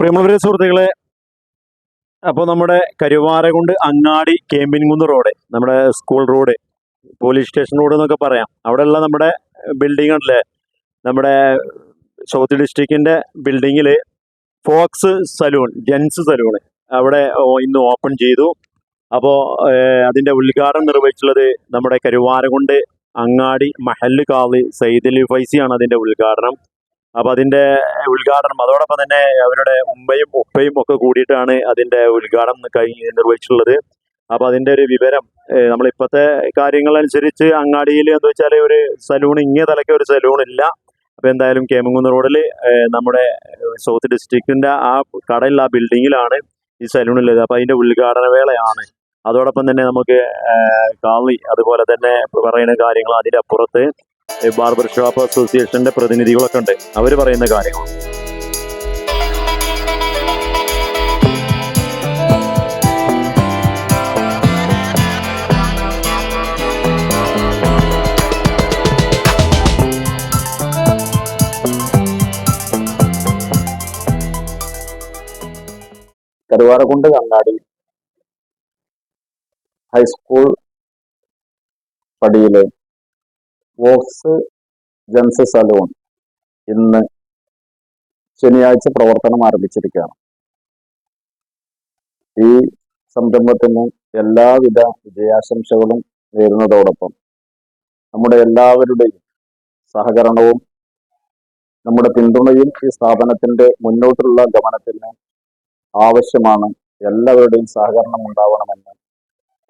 പ്രിയമുള്ളവരെ സുഹൃത്തുക്കളെ അപ്പോൾ നമ്മുടെ കരുവാരകുണ്ട് അങ്ങാടി കേമ്പിൻകുന്ന് റോഡ് നമ്മുടെ school road police station road എന്നൊക്കെ പറയാം. അവിടെയുള്ള നമ്മുടെ ബിൽഡിംഗ് ഉണ്ടല്ലേ? നമ്മുടെ സൗത്ത് ഡിസ്ട്രിക്റ്റിന്റെ ബിൽഡിങ്ങിൽ ഫോക്സ് സലൂൺ ജെൻസ് സലൂൺ അവിടെ ഇന്ന് ഓപ്പൺ ചെയ്തു. അപ്പോൾ അതിന്റെ ഉദ്ഘാടനം നിർവഹിച്ചുള്ളത് നമ്മുടെ കരുവാരകുണ്ട് അങ്ങാടി മഹല്ല് കാളി അലി ഫൈസിയാണ് അതിന്റെ ഉദ്ഘാടനം. അപ്പോൾ അതിന്റെ ഉദ്ഘാടനം അതോടൊപ്പം തന്നെ അവരുടെ ഉമ്മയും ഉപ്പയും ഒക്കെ കൂടിയിട്ടാണ് അതിന്റെ ഉദ്ഘാടനം കഴിഞ്ഞ് നിർവഹിച്ചിട്ടുള്ളത്. അപ്പൊ അതിന്റെ ഒരു വിവരം നമ്മൾ ഇപ്പത്തെ കാര്യങ്ങൾ അനുസരിച്ച് അങ്ങാടിയിൽ എന്താ വെച്ചാൽ ഒരു സലൂൺ ഇങ്ങേ തലയ്ക്ക് ഒരു സലൂൺ ഇല്ല. അപ്പൊ എന്തായാലും കേമങ്കുന്ന് റോഡിൽ നമ്മുടെ സൗത്ത് ഡിസ്ട്രിക്റ്റിന്റെ ആ കടയിൽ ആ ബിൽഡിങ്ങിലാണ് ഈ സലൂൺ ഉള്ളത്. അപ്പോൾ അതിന്റെ ഉദ്ഘാടന വേളയാണ്. അതോടൊപ്പം തന്നെ നമുക്ക് കാളി അതുപോലെ തന്നെ പറയുന്ന കാര്യങ്ങൾ അതിന്റെ അപ്പുറത്ത്. ബാർബർ ഷോപ്പ് അസോസിയേഷന്റെ പ്രതിനിധികളൊക്കെ ഉണ്ട്. അവർ പറയുന്ന കാര്യങ്ങൾ. കരുവാറകുണ്ട് കണ്ണാടി ഹൈസ്കൂൾ പടിയിലെ വോക്സ് ജെൻസ് സലൂൺ ഇന്ന് ശനിയാഴ്ച പ്രവർത്തനം ആരംഭിച്ചിരിക്കുകയാണ്. ഈ സംരംഭത്തിന് എല്ലാവിധ വിജയാശംസകളും നേരുന്നതോടൊപ്പം നമ്മുടെ എല്ലാവരുടെയും സഹകരണവും നമ്മുടെ പിന്തുണയും ഈ സ്ഥാപനത്തിന്റെ മുന്നോട്ടുള്ള ഗമനത്തിന് ആവശ്യമാണ്. എല്ലാവരുടെയും സഹകരണം ഉണ്ടാവണമെന്ന്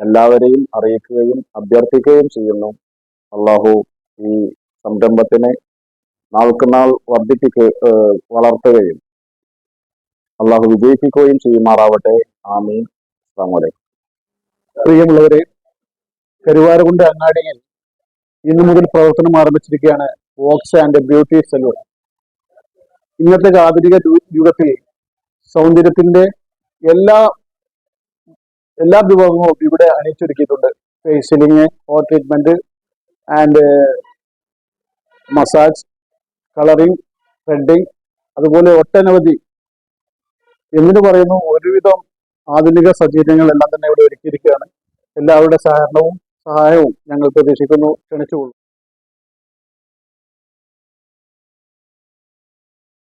എല്ലാവരെയും അറിയിക്കുകയും അഭ്യർത്ഥിക്കുകയും ചെയ്യുന്നു. അള്ളാഹു ഈ സംരംഭത്തിനെ നാൾക്കുനാൾ വർദ്ധിപ്പിക്കുക വളർത്തുകയും അള്ളാഹു വിജയിപ്പിക്കുകയും ചെയ്യുമാറാവട്ടെ. ആമീൻ. വലൈക്കും പ്രിയമുള്ളവരെ കരുവാരകുണ്ട് അങ്ങാടിയിൽ ഇന്നു മുതൽ പ്രവർത്തനം ആരംഭിച്ചിരിക്കുകയാണ് വോക്സ് ആൻഡ് ബ്യൂട്ടി സലൂൺ. ഇന്നത്തെ ആധുനിക യുഗത്തിൽ സൗന്ദര്യത്തിന്റെ എല്ലാ എല്ലാ വിഭവങ്ങളും ഇവിടെ അണിയിച്ചൊരുക്കിയിട്ടുണ്ട്. Facialing hair treatment and massage colouring threading അതുപോലെ ഒട്ടനവധി. എന്തിനു പറയുന്നു ഒരുവിധം ആധുനിക സജ്ജീകരണങ്ങളെല്ലാം തന്നെ ഇവിടെ ഒരുക്കിയിരിക്കുകയാണ്. എല്ലാവരുടെ സഹകരണവും സഹായവും ഞങ്ങൾ പ്രതീക്ഷിക്കുന്നു ക്ഷണിച്ചുകൊള്ളു